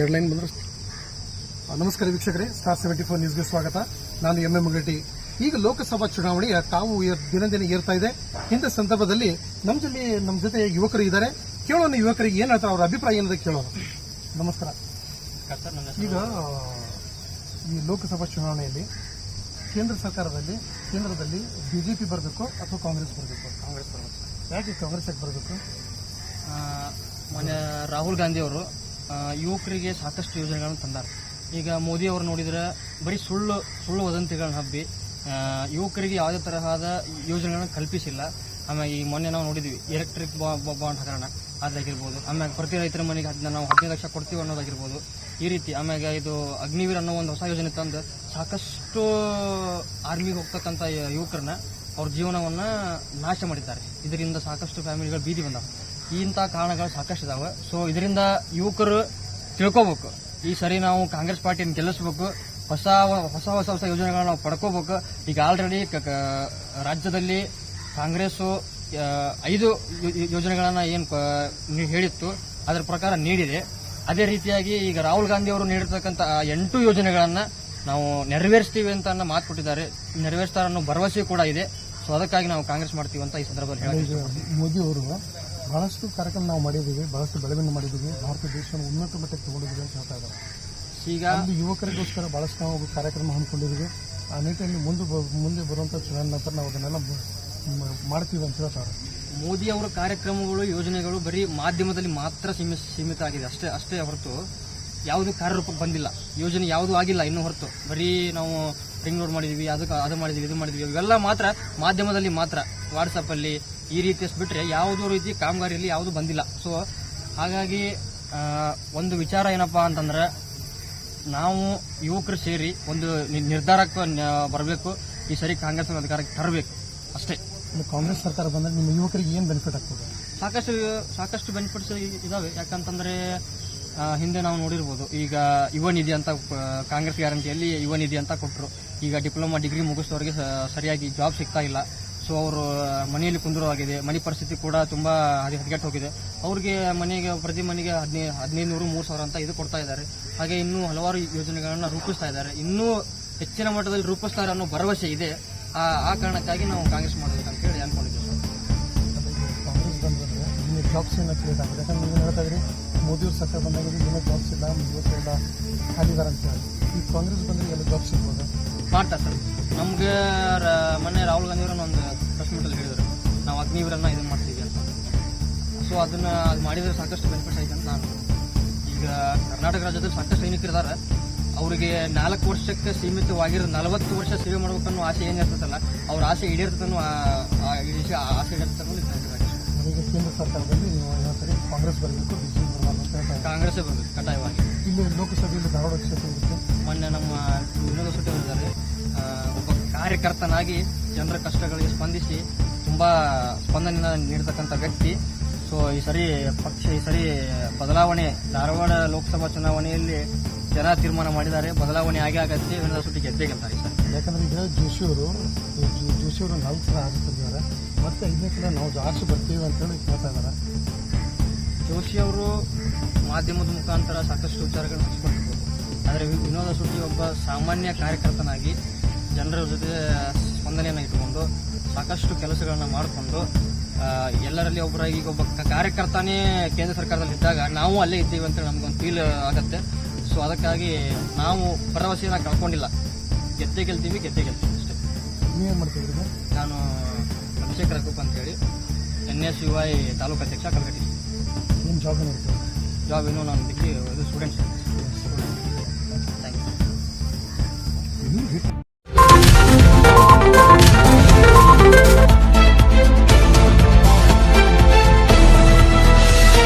ಎರಡು ಲೈನ್ ಬಂದರು ನಮಸ್ಕಾರ ವೀಕ್ಷಕರೇ ಸ್ಟಾರ್ ಸೆವೆಂಟಿ ಫೋರ್ ನ್ಯೂಸ್ಗೆ ಸ್ವಾಗತ. ನಾನು ಎಂ ಎಂ ಗಟ್ಟಿ ಈಗ ಲೋಕಸಭಾ ಚುನಾವಣೆಯ ಕಾವು ದಿನ ದಿನ ಏರ್ತಾ ಇದೆ. ಇಂಥ ಸಂದರ್ಭದಲ್ಲಿ ನಮ್ಮ ಜೊತೆ ನಮ್ಮ ಜೊತೆ ಯುವಕರು ಇದ್ದಾರೆ. ಕೇಳೋಣ ಯುವಕರಿಗೆ ಏನು ಹೇಳ್ತಾರೆ ಅವರ ಅಭಿಪ್ರಾಯ ಏನಾದ್ರೆ ಕೇಳೋಣ. ನಮಸ್ಕಾರ. ಈಗ ಈ ಲೋಕಸಭಾ ಚುನಾವಣೆಯಲ್ಲಿ ಕೇಂದ್ರ ಸರ್ಕಾರದಲ್ಲಿ ಕೇಂದ್ರದಲ್ಲಿ ಬಿಜೆಪಿ ಬರಬೇಕು ಅಥವಾ ಕಾಂಗ್ರೆಸ್ ಬರಬೇಕು? ಕಾಂಗ್ರೆಸ್ ಬರಬೇಕು. ಯಾಕೆ ಕಾಂಗ್ರೆಸ್ ಯಾಕೆ ಬರಬೇಕು? ಮೊನ್ನೆ ರಾಹುಲ್ ಗಾಂಧಿ ಅವರು ಯುವಕರಿಗೆ ಸಾಕಷ್ಟು ಯೋಜನೆಗಳನ್ನು ತಂದಾರೆ. ಈಗ ಮೋದಿ ಅವರು ನೋಡಿದ್ರೆ ಬರೀ ಸುಳ್ಳು ಸುಳ್ಳು ವದಂತಿಗಳನ್ನ ಹಬ್ಬಿ ಯುವಕರಿಗೆ ಯಾವುದೇ ತರಹದ ಯೋಜನೆಗಳನ್ನು ಕಲ್ಪಿಸಿಲ್ಲ. ಆಮೇಲೆ ಈ ಮೊನ್ನೆ ನಾವು ನೋಡಿದ್ವಿ ಎಲೆಕ್ಟ್ರಿಕ್ ಬಾಂಡ್ ಹಗರಣ ಅದಾಗಿರ್ಬೋದು ಆಮ್ಯಾಗ ಪ್ರತಿ ರೈತರ ಮನೆಗೆ ಅದನ್ನ ನಾವು ಹದಿನೈದು ಲಕ್ಷ ಕೊಡ್ತೀವಿ ಅನ್ನೋದಾಗಿರ್ಬೋದು. ಈ ರೀತಿ ಆಮ್ಯಾಗ ಇದು ಅಗ್ನಿವೀರ್ ಅನ್ನೋ ಒಂದು ಹೊಸ ಯೋಜನೆ ತಂದು ಸಾಕಷ್ಟು ಆರ್ಮಿಗೆ ಹೋಗ್ತಕ್ಕಂಥ ಯುವಕರನ್ನ ಅವ್ರ ಜೀವನವನ್ನ ನಾಶ ಮಾಡಿದ್ದಾರೆ. ಇದರಿಂದ ಸಾಕಷ್ಟು ಫ್ಯಾಮಿಲಿಗಳು ಬೀದಿ ಬಂದಾವೆ. ಇಂಥ ಕಾರಣಗಳು ಸಾಕಷ್ಟು ಇದಾವೆ. ಸೊ ಇದರಿಂದ ಯುವಕರು ತಿಳ್ಕೊಬೇಕು. ಈ ಸರಿ ನಾವು ಕಾಂಗ್ರೆಸ್ ಪಾರ್ಟಿಯನ್ನು ಗೆಲ್ಲಿಸ್ಬೇಕು. ಹೊಸ ಹೊಸ ಹೊಸ ಹೊಸ ಯೋಜನೆಗಳನ್ನ ನಾವು ಪಡ್ಕೋಬೇಕು. ಈಗ ಆಲ್ರೆಡಿ ರಾಜ್ಯದಲ್ಲಿ ಕಾಂಗ್ರೆಸ್ಸು ಐದು ಯೋಜನೆಗಳನ್ನು ಏನು ಹೇಳಿತ್ತು. ಅದರ ಪ್ರಕಾರ ನೀಡಿದೆ. ಅದೇ ರೀತಿಯಾಗಿ ಈಗ ರಾಹುಲ್ ಗಾಂಧಿ ಅವರು ನೀಡಿರ್ತಕ್ಕಂಥ ಎಂಟು ಯೋಜನೆಗಳನ್ನು ನಾವು ನೆರವೇರಿಸ್ತೀವಿ ಅಂತ ಅನ್ನೋ ಮಾತು ಕೊಟ್ಟಿದ್ದಾರೆ. ನೆರವೇರಿಸ್ತಾರೆ ಅನ್ನೋ ಭರವಸೆ ಕೂಡ ಇದೆ. ಸೊ ಅದಕ್ಕಾಗಿ ನಾವು ಕಾಂಗ್ರೆಸ್ ಮಾಡ್ತೀವಿ ಅಂತ ಈ ಸಂದರ್ಭದಲ್ಲಿ ಮೋದಿ ಅವರು ಬಹಳಷ್ಟು ಕಾರ್ಯಕ್ರಮ ನಾವು ಮಾಡಿದ್ದೀವಿ ಬಹಳಷ್ಟು ಬೆಳವಣಿಗೆ ಮಾಡಿದ್ದೀವಿ. ಭಾರತ ದೇಶವನ್ನು ಉನ್ನತ ಮಟ್ಟಕ್ಕೆ ತಗೊಂಡಿದ್ದೀವಿ ಅಂತ ಹೇಳ್ತಾ ಇದ್ದಾರೆ. ಈಗ ಒಂದು ಯುವಕರಿಗೋಸ್ಕರ ಬಹಳಷ್ಟು ನಾವು ಕಾರ್ಯಕ್ರಮ ಹಮ್ಮಿಕೊಂಡಿದ್ದೀವಿ. ಆ ನಿಟ್ಟಿನಲ್ಲಿ ಮುಂದೆ ಮುಂದೆ ಬರುವಂಥ ಚುನಾವಣೆ ನಂತರ ನಾವು ಅದನ್ನೆಲ್ಲ ಮಾಡ್ತೀವಿ ಅಂತ ಹೇಳ್ತಾರೆ. ಮೋದಿ ಅವರ ಕಾರ್ಯಕ್ರಮಗಳು ಯೋಜನೆಗಳು ಬರೀ ಮಾಧ್ಯಮದಲ್ಲಿ ಮಾತ್ರ ಸೀಮಿತ ಸೀಮಿತ ಆಗಿದೆ. ಅಷ್ಟೇ ಅಷ್ಟೇ ಹೊರತು ಯಾವುದು ಕಾರ್ಯರೂಪಕ್ಕೆ ಬಂದಿಲ್ಲ. ಯೋಜನೆ ಯಾವುದು ಆಗಿಲ್ಲ ಇನ್ನೂ ಹೊರತು. ಬರೀ ನಾವು ರಿಂಗ್ ರೋಡ್ ಮಾಡಿದ್ವಿ ಅದಕ್ಕೆ ಅದು ಮಾಡಿದ್ವಿ ಇದು ಮಾಡಿದ್ವಿ ಇವೆಲ್ಲ ಮಾತ್ರ ಮಾಧ್ಯಮದಲ್ಲಿ ಮಾತ್ರ. ವಾಟ್ಸಪ್ಪಲ್ಲಿ ಈ ರೀತಿ ಬಿಟ್ಟರೆ ಯಾವುದೋ ರೀತಿ ಕಾಮಗಾರಿಯಲ್ಲಿ ಯಾವುದು ಬಂದಿಲ್ಲ. ಸೊ ಹಾಗಾಗಿ ಒಂದು ವಿಚಾರ ಏನಪ್ಪ ಅಂತಂದ್ರೆ ನಾವು ಯುವಕರು ಸೇರಿ ಒಂದು ನಿರ್ಧಾರಕ್ಕೆ ಬರಬೇಕು. ಈ ಸರಿ ಕಾಂಗ್ರೆಸ್ ಅಧಿಕಾರಕ್ಕೆ ತರಬೇಕು. ಅಷ್ಟೇ. ಕಾಂಗ್ರೆಸ್ ಸರ್ಕಾರ ಬಂದರೆ ನಿಮ್ಮ ಯುವಕರಿಗೆ ಏನು ಬೆನಿಫಿಟ್ ಆಗ್ತದೆ? ಸಾಕಷ್ಟು ಸಾಕಷ್ಟು ಬೆನಿಫಿಟ್ಸ್ ಇದಾವೆ. ಯಾಕಂತಂದ್ರೆ ಹಿಂದೆ ನಾವು ನೋಡಿರ್ಬೋದು. ಈಗ ಯುವ ನಿಧಿ ಅಂತ ಕಾಂಗ್ರೆಸ್ ಗ್ಯಾರಂಟಿಯಲ್ಲಿ ಯುವ ನಿಧಿ ಅಂತ ಕೊಟ್ಟರು ಈಗ ಡಿಪ್ಲೊಮಾ ಡಿಗ್ರಿ ಮುಗಿಸೋರಿಗೆ ಸರಿಯಾಗಿ ಜಾಬ್ ಸಿಗ್ತಾ ಇಲ್ಲ. ಸೊ ಅವರು ಮನೆಯಲ್ಲಿ ಕುಂದರವಾಗಿದೆ ಮನೆ ಪರಿಸ್ಥಿತಿ ಕೂಡ ತುಂಬ ಹದಿ ಹದಗೆಟ್ಟು ಹೋಗಿದೆ ಅವ್ರಿಗೆ ಮನೆಗೆ, ಪ್ರತಿ ಮನೆಗೆ ಹದಿನೈದು ಹದಿನೈದು ನೂರು ಮೂರು ಸಾವಿರ ಅಂತ ಇದು ಕೊಡ್ತಾ ಇದ್ದಾರೆ. ಹಾಗೆ ಇನ್ನೂ ಹಲವಾರು ಯೋಜನೆಗಳನ್ನು ರೂಪಿಸ್ತಾ ಇದ್ದಾರೆ. ಇನ್ನೂ ಹೆಚ್ಚಿನ ಮಟ್ಟದಲ್ಲಿ ರೂಪಿಸ್ತಾರೆ ಅನ್ನೋ ಭರವಸೆ ಇದೆ. ಆ ಆ ಕಾರಣಕ್ಕಾಗಿ ನಾವು ಕಾಂಗ್ರೆಸ್ ಮಾಡಬೇಕಂತ ಹೇಳಿ ಅನ್ಕೊಂಡಿದ್ದೀವಿ. ಜಾಬ್ಸ್ ಏನು ಕ್ರಿಯೇಟ್ ಆಗಿದೆ ಯಾಕಂದ್ರೆ ನೀವು ಹೇಳ್ತಾ ಇದ್ರಿ ಮೋದಿಯವ್ರ ಸರ್ಕಾರ ಬಂದಾಗ ಏನೋ ಜಾಬ್ಸ್ ಇಲ್ಲ ಯುವಕರೆಲ್ಲ ಖಾಲಿದಾರ ಅಂತ ಹೇಳಿ. ಈ ಕಾಂಗ್ರೆಸ್ ಬಂದರೆ ಎಲ್ಲ ಜಾಬ್ ಸಿಗ್ಬೋದು ಮಾಡ್ತಾರೆ ಸರ್. ನಮಗೆ ಮೊನ್ನೆ ರಾಹುಲ್ ಗಾಂಧಿ ಒಂದು ಪ್ರೆಸ್ ಮೀಟಲ್ಲಿ ಹೇಳಿದರು. ನಾವು ಅಗ್ನಿವೀರನ್ನ ಇದನ್ನು ಮಾಡ್ತೀವಿ ಅಂತ. ಸೊ ಅದನ್ನ ಅದು ಮಾಡಿದ್ರೆ ಸಾಕಷ್ಟು ಬೆನಿಫಿಟ್ ಐತೆ ಅಂತ ನಾನು. ಈಗ ಕರ್ನಾಟಕ ರಾಜ್ಯದಲ್ಲಿ ಸಾಕಷ್ಟು ಸೈನಿಕರಿದ್ದಾರೆ ಅವರಿಗೆ ನಾಲ್ಕು ವರ್ಷಕ್ಕೆ ಸೀಮಿತವಾಗಿರೋ ನಲವತ್ತು ವರ್ಷ ಸೇವೆ ಮಾಡ್ಬೇಕನ್ನೋ ಆಸೆ ಏನಿರ್ತದಲ್ಲ, ಅವ್ರ ಆಸೆ ಈಡೇರ್ತದನ್ನು ಕೇಂದ್ರ ಸರ್ಕಾರದಲ್ಲಿ ನೀವು ಹೇಳ್ತಾರೆ ಕಾಂಗ್ರೆಸ್ ಬರಬೇಕು ಬಿಜೆಪಿ ಬರಬಾರ್ದು ಅಂತ ಹೇಳ್ತಾ ಕಾಂಗ್ರೆಸ್ಸೇ ಬರಬೇಕು ಕಡ್ಡಾಯವಾಗಿ. ಇಲ್ಲಿ ಲೋಕಸಭೆಯಲ್ಲಿ ಧಾರವಾಡ ಕ್ಷೇತ್ರ ಇರುತ್ತೆ. ಮೊನ್ನೆ ನಮ್ಮ ವಿನೋದ ಸುಟ್ಟಿ ಒಬ್ಬ ಕಾರ್ಯಕರ್ತನಾಗಿ ಜನರ ಕಷ್ಟಗಳಿಗೆ ಸ್ಪಂದಿಸಿ ತುಂಬಾ ಸ್ಪಂದನೆ ನೀಡತಕ್ಕಂಥ ವ್ಯಕ್ತಿ. ಸೊ ಈ ಸರಿ ಪಕ್ಷ ಈ ಸರಿ ಬದಲಾವಣೆ ಧಾರವಾಡ ಲೋಕಸಭಾ ಚುನಾವಣೆಯಲ್ಲಿ ಜನ ತೀರ್ಮಾನ ಮಾಡಿದ್ದಾರೆ. ಬದಲಾವಣೆ ಆಗಿ ಆಗತ್ತೆ. ವಿನೋದ ಸುಟ್ಟಿ ಗೆದ್ದೇ ಸರ್ ಯಾಕಂದ್ರೆ ಈಗ ಜೋಶಿಯವರು ಜೋಶಿ ಅವರು ನಾಲ್ಕು ಸಲ ಆರಿಸಿ ತಂದಿದ್ದಾರೆ ಮತ್ತೆ ಐದನೇ ಸಲ ನಾವು ಜಾಸ್ತಿ ಬರ್ತೀವಿ ಅಂತೇಳಿ ಹೇಳ್ತಾ ಇದ್ದಾರೆ. ಜೋಶಿ ಅವರು ಮಾಧ್ಯಮದ ಮುಖಾಂತರ ಸಾಕಷ್ಟು ವಿಚಾರಗಳನ್ನು ಹಂಚಿಕೊಂಡಿರ್ಬೋದು. ಆದರೆ ವಿನೋದ ಸುಟ್ಟಿ ಒಬ್ಬ ಸಾಮಾನ್ಯ ಕಾರ್ಯಕರ್ತನಾಗಿ ಜನರ ಜೊತೆ ಸ್ಪಂದನೆಯನ್ನು ಇಟ್ಟುಕೊಂಡು ಸಾಕಷ್ಟು ಕೆಲಸಗಳನ್ನು ಮಾಡಿಕೊಂಡು ಎಲ್ಲರಲ್ಲಿ ಒಬ್ಬರಾಗಿ ಈಗ ಒಬ್ಬ ಕಾರ್ಯಕರ್ತನೇ ಕೇಂದ್ರ ಸರ್ಕಾರದಲ್ಲಿ ಇದ್ದಾಗ ನಾವು ಅಲ್ಲೇ ಇದ್ದೀವಿ ಅಂತ ನಮಗೊಂದು ಫೀಲ್ ಆಗತ್ತೆ. ಸೊ ಅದಕ್ಕಾಗಿ ನಾವು ಭರವಸೆಯನ್ನು ಕಳ್ಕೊಂಡಿಲ್ಲ. ಗೆದ್ದೆ ಗೆಲ್ತೀವಿ ಗೆದ್ದೆ ಗೆಲ್ತೀವಿ ಅಷ್ಟೇ. ನೀವೇನು ಮಾಡ್ತೀವಿ ನಾನು ಅಭಿಷೇಕ್ ಅಂತ ಅಂತೇಳಿ N S U I taluk ಅಧ್ಯಕ್ಷ ಕಲಗಟ್ಟಿ. ನಿಮ್ಮ ಜಾಬ್ ಏನು ಜಾಬ್ ಏನು ನಾನು ಡಿಗ್ರಿ ಇದು ಸ್ಟೂಡೆಂಟ್ ಥ್ಯಾಂಕ್ ಯು